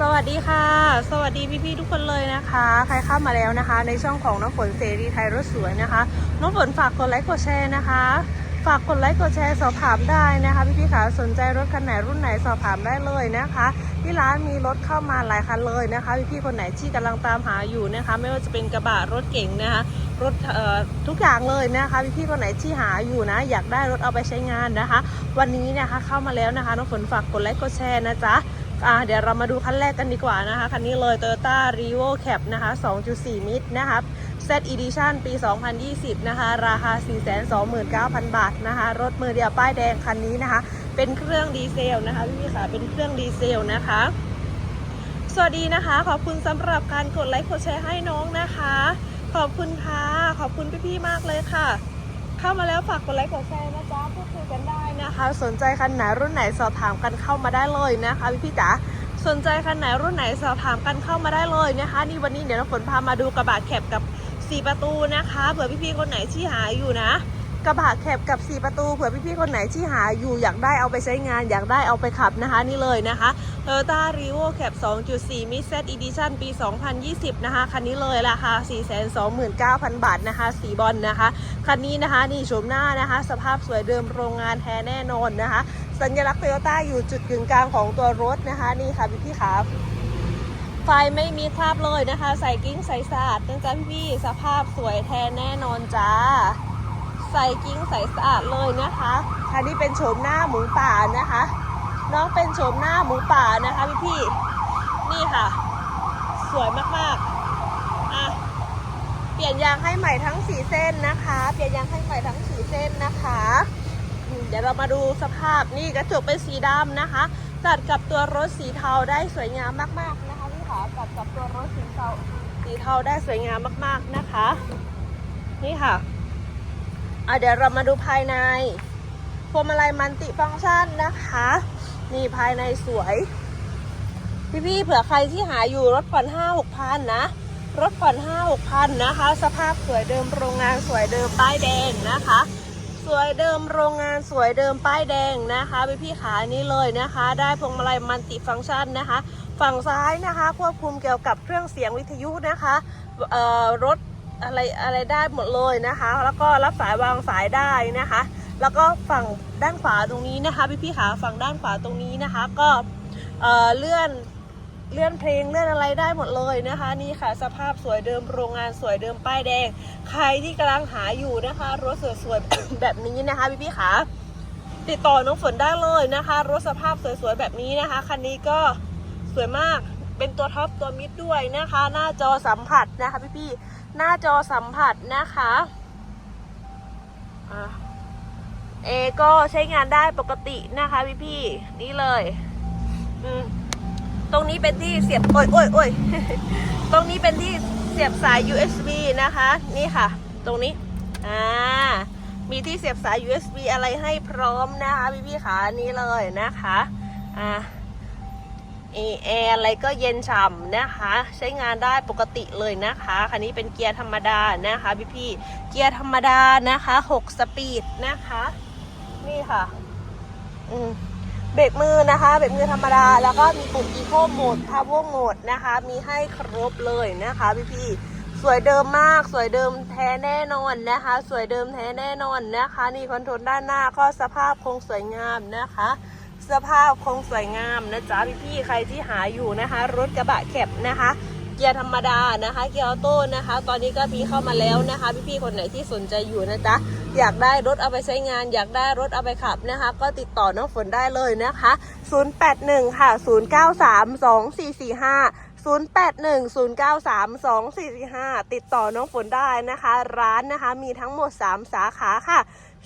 สวัสดีค่ะ สวัสดีพี่ๆทุกคนเลยนะคะ ใครเข้ามาแล้วนะคะ ในช่องของน้องฝนเสรีไทยรถสวยนะคะ น้องฝนฝากกดไลค์กดแชร์นะคะ ฝากกดไลค์กดแชร์สอบถามได้นะคะพี่ๆค่ะสนใจรถคันไหนรุ่นไหนสอบถามได้เลยนะคะที่ร้านมีรถเข้ามาหลายคันเลยนะคะพี่ๆคนไหนที่กำลังตามหาอยู่นะคะ ไม่ว่าจะเป็นกระบะรถเก๋งนะคะรถเอ่อทุกอย่างเลยนะคะพี่ๆคนไหนที่หาอยู่นะ อยากได้รถเอาไปใช้งานนะคะ วันนี้นะคะเข้ามาแล้วนะคะน้องฝนฝากกดไลค์กดแชร์นะจ๊ะ อ่าเดี๋ยวเรามาดูคันแรกกันดีกว่านะคะ คันนี้เลย Toyota r e v o Cap นะคะ 2.4 มิตรนะครับ Z Edition ปี 2020 นะคะ ราคา 429,000 บาทนะคะ รถมือเดียวป้ายแดงคันนี้นะคะ เป็นเครื่องดีเซลนะคะพี่ค่ะ เป็นเครื่องดีเซลนะคะ สวัสดีนะคะ ขอบคุณสำหรับการกดไลค์กดแชร์ให้น้องนะคะ ขอบคุณค่ะ ขอบคุณพี่ๆมากเลยค่ะ เข้ามาแล้วฝากกดไลค์กดแชร์นะจ๊ะ กันได้นะคะ สนใจคันไหนรุ่นไหนสอบถามกันเข้ามาได้เลยนะคะพี่พี่ๆจ๋าสนใจคันไหนรุ่นไหนสอบถามกันเข้ามาได้เลยนะคะ นี่วันนี้เดี๋ยวน้ำฝนพามาดูกระบะแคบกับ 4 ประตูนะคะเผื่อพี่ๆคนไหนที่หาอยู่นะ กระบะแคบกับ 4 ประตูเผื่อพี่ๆคนไหนที่หาอยู่อยากได้เอาไปใช้งาน อยากได้เอาไปขับนะคะนี่เลยนะคะ Toyota r e v o Cap 2.4 Mid Z Edition ปี 2020 นะคะ คันนี้เลยราคา 429,000 บาทนะคะ สีบอลนะคะ คันนี้นะคะนี่โฉมหน้านะคะ สภาพสวยเดิมโรงงานแท้แน่นอนนะคะ สัญลักษณ์โตโยต้าอยู่จุดกึ่งกลางของตัวรถนะคะ นี่ค่ะพี่พี่ๆขาไฟไม่มีคราบเลยนะคะ ใส่กิ้งใส่สะอาดนะจ๊ะพี่ๆสภาพสวยแท้แน่นอนจ้า ใส่กิ้งใส่สะอาดเลยนะคะคันนี้เป็นโฉมหน้าหมูป่านะคะ น้องเป็นโฉมหน้าหมูป่านะคะพี่พี่นี่ค่ะ สวยมากๆอะเปลี่ยนยางให้ใหม่ทั้ง4เส้นนะคะ เปลี่ยนยางให้ใหม่ทั้ง4เส้นนะคะ เดี๋ยวเรามาดูสภาพนี่กระจกเป็นสีดำนะคะ ตัดกับตัวรถสีเทาได้สวยงามมากๆนะคะพี่ขาตัดกับตัวรถสีเทาสีเทาได้สวยงามมากๆนะคะ นี่ค่ะ อะเดี๋ยวเรามาดูภายในพวงมาลัยมันติฟังก์ชันนะคะ นี่ภายในสวย พี่ๆเผื่อใครที่หาอยู่รถผ่อนห้าหกพันนะ รถผ่อนห้าหกพันนะคะ สภาพสวยเดิมโรงงานสวยเดิมป้ายแดงนะคะ สวยเดิมโรงงานสวยเดิมป้ายแดงนะคะพี่ๆขานี้เลยนะคะ ได้พวงมาลัยมัลติฟังก์ชันนะคะ ฝั่งซ้ายนะคะ ควบคุมเกี่ยวกับเครื่องเสียงวิทยุนะคะรถ อะไรอะไรได้หมดเลยนะคะ แล้วก็รับสายวางสายได้นะคะ แล้วก็ฝั่งด้านขวาตรงนี้นะคะ พี่พี่ขาฝั่งด้านขวาตรงนี้นะคะ ก็เอ่อเลื่อนเลื่อนเพลงเลื่อนอะไรได้หมดเลยนะคะ นี่ค่ะ สภาพสวยเดิมโรงงานสวยเดิมป้ายแดง ใครที่กำลังหาอยู่นะคะ รถสวยๆแบบนี้นะคะ พี่พี่ขาติดต่อน้องฝนได้เลยนะคะ รถสภาพสวยๆแบบนี้นะคะคันนี้ก็สวยมากเป็นตัวท็อปตัวมิดด้วยนะคะ หน้าจอสัมผัสนะคะ พี่พี่ หน้าจอสัมผัสนะคะเอก็ใช้งานได้ปกตินะคะพี่พี่นี่เลยตรงนี้เป็นที่เสียบโอ้ยโอ้ยโอ้ยตรงนี้เป็นที่เสียบสาย USB นะคะ นี่ค่ะ ตรงนี้อ่ามีที่เสียบสาย USB อะไรให้พร้อมนะคะพี่พี่ขานี่เลยนะคะอ่า แอร์อะไรก็เย็นฉ่ำนะคะ ใช้งานได้ปกติเลยนะคะ คันนี้เป็นเกียร์ธรรมดานะคะพี่พี่เกียร์ธรรมดานะคะ6สปีดนะคะ นี่ค่ะ อืมเบรกมือนะคะเบรกมือธรรมดา แล้วก็มีปุ่ม Eco Mode Power Mode นะคะ มีให้ครบเลยนะคะพี่ๆสวยเดิมมากสวยเดิมแท้แน่นอนนะคะ สวยเดิมแท้แน่นอนนะคะ นี่คอนโทรลด้านหน้าก็สภาพคงสวยงามนะคะ สภาพคงสวยงามนะจ๊ะพี่ๆใครที่หาอยู่นะคะ รถกระบะแคบนะคะ เกียร์ธรรมดานะคะ เกียร์ออโต้นะคะ ตอนนี้ก็มีเข้ามาแล้วนะคะ พี่ๆคนไหนที่สนใจอยู่นะจ๊ะอยากได้รถเอาไปใช้งาน อยากได้รถเอาไปขับนะคะ ก็ติดต่อน้องฝนได้เลยนะคะ 081 ค่ะ 093 2445 081 093 2445 ติดต่อน้องฝนได้นะคะ ร้านนะคะมีทั้งหมด 3 สาขาค่ะ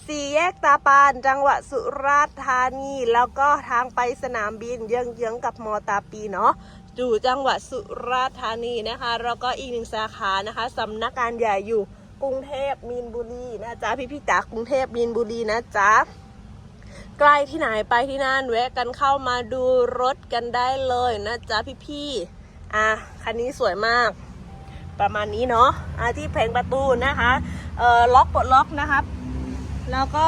สี่แยกตาปานจังหวัดสุราษฎร์ธานี แล้วก็ทางไปสนามบินเยื้องๆกับมอตาปีเนาะอยู่จังหวัดสุราษฎร์ธานีนะคะแล้วก็อีกหนึ่งสาขานะคะสำนักงานใหญ่อยู่กรุงเทพมีนบุรีนะจ๊ะพี่พี่ๆจ๋ากรุงเทพมีนบุรีนะจ๊ะใกล้ที่ไหนไปที่นั่นแวะกันเข้ามาดูรถกันได้เลยนะจ๊ะพี่พี่ๆอะคันนี้สวยมาก ประมาณนี้เนาะอะที่แผงประตูนะคะเอ่อล็อกปลดล็อกนะครับ แล้วก็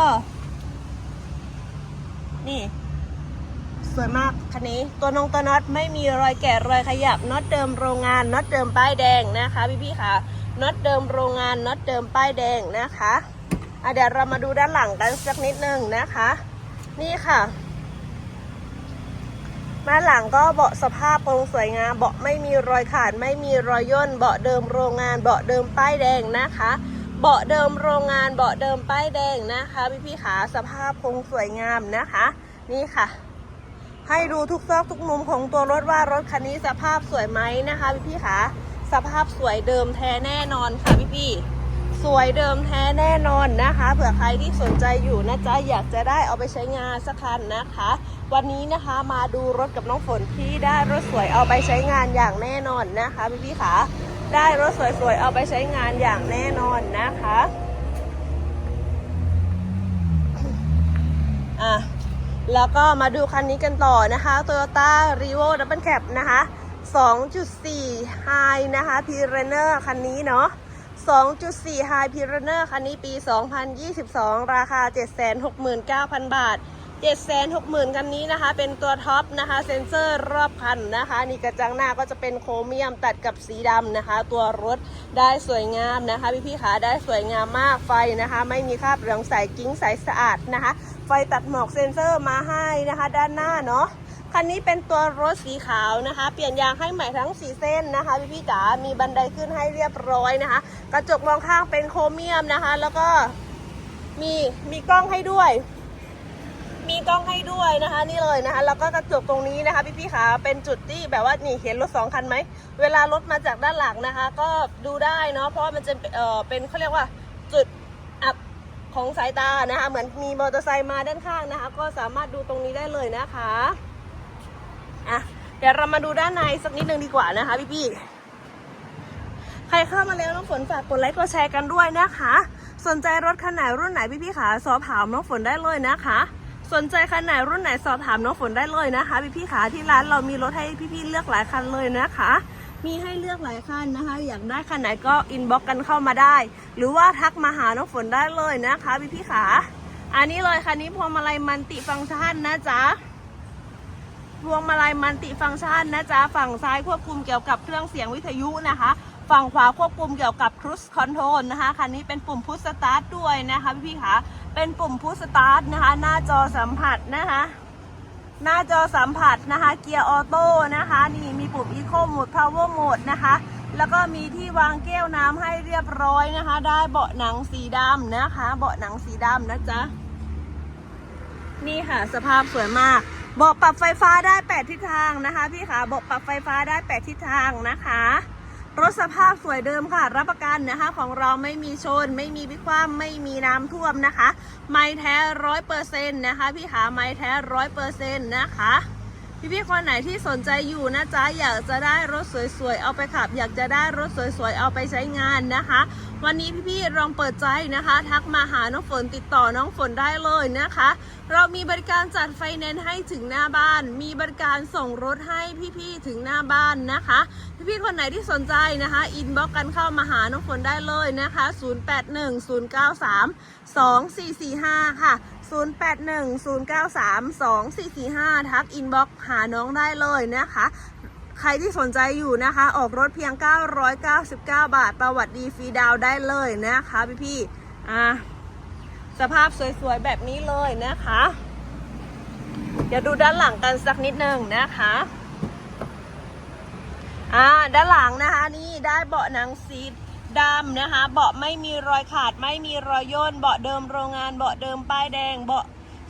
นี่ สวยมากคันนี้ ตัวนงตัวน็อตไม่มีรอยแกะรอยขยับน็อตเดิมโรงงานน็อตเดิมป้ายแดงนะคะพี่พี่ๆค่ะน็อตเดิมโรงงานน็อตเดิมป้ายแดงนะคะอะเดี๋ยวเรามาดูด้านหลังกันสักนิดนึงนะคะ นี่ค่ะด้านหลังก็เบาะสภาพคงสวยงามเบาะไม่มีรอยขาดไม่มีรอยย่นเบาะเดิมโรงงานเบาะเดิมป้ายแดงนะคะ เบาะเดิมโรงงานเบาะเดิมป้ายแดงนะคะ พี่พี่ขาสภาพคงสวยงามนะคะ นี่ค่ะ ให้ดูทุกซอกทุกมุมของตัวรถว่ารถคันนี้สภาพสวยไหมนะคะ พี่พี่ขาสภาพสวยเดิมแท้แน่นอนค่ะพี่พี่สวยเดิมแท้แน่นอนนะคะ เผื่อใครที่สนใจอยู่นะจ๊ะอยากจะได้เอาไปใช้งานสักคันนะคะ วันนี้นะคะมาดูรถกับน้องฝนที่ได้รถสวยเอาไปใช้งานอย่างแน่นอนนะคะ พี่พี่ขา ได้รถสวยๆ เอาไปใช้งานอย่างแน่นอนนะคะอะแล้วก็มาดูคันนี้กันต่อนะคะ Toyota r e v o Double Cab นะคะ 2.4 High นะคะ p i r a n e r คันนี้เนาะ 2.4 High p i r a n e r คันนี้ปี 2022 ราคา 769,000 บาท 760,000 คันนี้นะคะ เป็นตัวท็อปนะคะ เซ็นเซอร์รอบคันนะคะ นี่กระจังหน้าก็จะเป็นโครเมียมตัดกับสีดำนะคะ ตัวรถได้สวยงามนะคะ พี่ๆขาได้สวยงามมากไฟนะคะ ไม่มีคราบเหลืองใสกิ้งใสสะอาดนะคะ ไฟตัดหมอกเซ็นเซอร์มาให้นะคะ ด้านหน้าเนาะคันนี้เป็นตัวรถสีขาวนะคะ เปลี่ยนยางให้ใหม่ทั้งสีเส้นนะคะ พี่พี่ๆจ๋ามีบันไดขึ้นให้เรียบร้อยนะคะ กระจกมองข้างเป็นโครเมียมนะคะ แล้วก็มีมีกล้องให้ด้วย มีกล้องให้ด้วยนะคะ นี่เลยนะคะ แล้วก็กระจกตรงนี้นะคะ พี่พี่ๆขาเป็นจุดที่แบบว่านี่เห็นรถสองคันไหมเวลารถมาจากด้านหลังนะคะ ก็ดูได้เนาะเพราะมันจะเอ่อเป็นเขาเรียกว่าจุดอับของสายตานะคะ เหมือนมีมอเตอร์ไซค์มาด้านข้างนะคะ ก็สามารถดูตรงนี้ได้เลยนะคะอะเดี๋ยวเรามาดูด้านในสักนิดนึงดีกว่านะคะพี่พี่ๆใครเข้ามาแล้วน้องฝนฝากกดไลค์กดแชร์กันด้วยนะคะ สนใจรถคันไหนรุ่นไหนพี่พี่ๆขาสอบถามน้องฝนได้เลยนะคะ สนใจคันไหนรุ่นไหนสอบถามน้องฝนได้เลยนะคะ พี่พี่ขาที่ร้านเรามีรถให้พี่พี่ๆเลือกหลายคันเลยนะคะ มีให้เลือกหลายคันนะคะ อยากได้คันไหนก็อินบ็อกกันเข้ามาได้ หรือว่าทักมาหาน้องฝนได้เลยนะคะ พี่พี่ขาอันนี้เลยคันนี้พวงมาลัยมันติฟังก์ชันนะจ๊ะพวงมาลัยมันติฟังก์ชันนะจ๊ะฝั่งซ้ายควบคุมเกี่ยวกับเครื่องเสียงวิทยุนะคะ ฝั่งขวาควบคุมเกี่ยวกับครู e คอนโทรลนะคะคันนี้เป็นปุ่มพุชสตาร์ทด้วยนะคะพี่พี่ๆคะ เป็นปุ่มพุชสตาร์ทนะคะ หน้าจอสัมผัสนะคะ หน้าจอสัมผัสนะคะ เกียร์ออโต้นะคะ นี่มีปุ่ม Eco Mode Power Mode นะคะ แล้วก็มีที่วางแก้วน้ำให้เรียบร้อยนะคะ ได้เบาะหนังสีดำนะคะ เบาะหนังสีดำนะจ๊ะ นี่ค่ะสภาพสวยมากเบาะปรับไฟฟ้าได้ 8 ทิศทางนะคะ พี่ขาเบาะปรับไฟฟ้าได้ 8 ทิศทางนะคะ รถสภาพสวยเดิมค่ะ รับประกันนะคะ ของเราไม่มีชน ไม่มีวิความไม่มีน้ำท่วมนะคะ ไม้แท้ร้อยเปอร์เซ็นต์นะคะ พี่ขาไม้แท้ร้อยเปอร์เซ็นต์นะคะ พี่ๆคนไหนที่สนใจอยู่นะจ๊ะอยากจะได้รถสวยๆเอาไปขับ อยากจะได้รถสวยๆเอาไปใช้งานนะคะ วันนี้พี่ๆลองเปิดใจนะคะ ทักมาหาน้องฝนติดต่อน้องฝนได้เลยนะคะ เรามีบริการจัดไฟแนนซ์ให้ถึงหน้าบ้าน มีบริการส่งรถให้พี่ๆถึงหน้าบ้านนะคะ พี่ๆคนไหนที่สนใจนะคะอินบ็อกกันเข้ามาหาน้องฝนได้เลยนะคะ 0810932445 ค่ะ 0810932445 ทักอินบ็อกหาน้องได้เลยนะคะ ใครที่สนใจอยู่นะคะ ออกรถเพียง 999 บาท ประวัติดีฟรีดาวได้เลยนะคะพี่ๆอ่สภาพสวยๆแบบนี้เลยนะคะ เดี๋ยวดูด้านหลังกันสักนิดหนึ่งนะคะอ่าด้านหลังนะคะนี่ได้เบาะหนังสี ดำนะคะ เบาะไม่มีรอยขาดไม่มีรอยย่น เบาะเดิมโรงงาน เบาะเดิมป้ายแดง เบาะ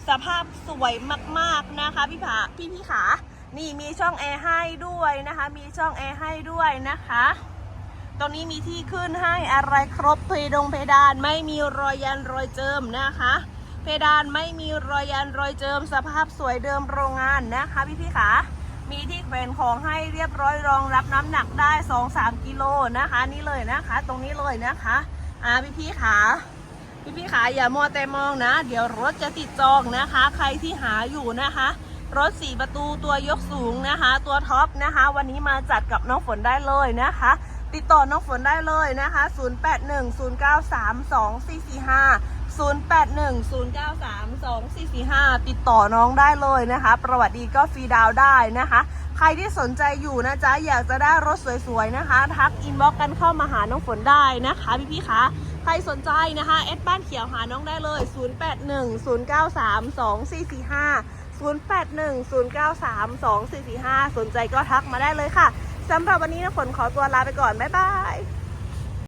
สภาพสวยมากๆนะคะพี่ผาพี่พี่ขานี่มีช่องแอร์ให้ด้วยนะคะ มีช่องแอร์ให้ด้วยนะคะ ตรงนี้มีที่ขึ้นให้อะไรครบเพดงเพดานไม่มีรอยยันรอยเจิมนะคะ เพดานไม่มีรอยยันรอยเจิม สภาพสวยเดิมโรงงานนะคะ พี่พี่ขา มีที่แขวนของให้เรียบร้อยรองรับน้ำหนักได้2-3กิโลนะคะ นี่เลยนะคะ ตรงนี้เลยนะคะอ่าพี่พี่ขาพี่พี่ขาอย่ามัวแต่มองนะ เดี๋ยวรถจะติดจองนะคะ ใครที่หาอยู่นะคะ รถสี่ประตูตัวยกสูงนะคะ ตัวท็อปนะคะ วันนี้มาจัดกับน้องฝนได้เลยนะคะ ติดต่อน้องฝนได้เลยนะคะ 0810932445 0810932445 ติดต่อน้องได้เลยนะคะ ประวัติดีก็ฟรีดาวได้นะคะ ใครที่สนใจอยู่นะจ๊ะ อยากจะได้รถสวยๆนะคะ ทักอินบ็อกกันเข้ามาหาน้องฝนได้นะคะพี่ๆคะใครสนใจนะคะเอดบ้านเขียวหาน้องได้เลย 0810932445 0810932445 สนใจก็ทักมาได้เลยค่ะสำหรับวันนี้น้องฝนขอตัวลาไปก่อน บ๊ายบาย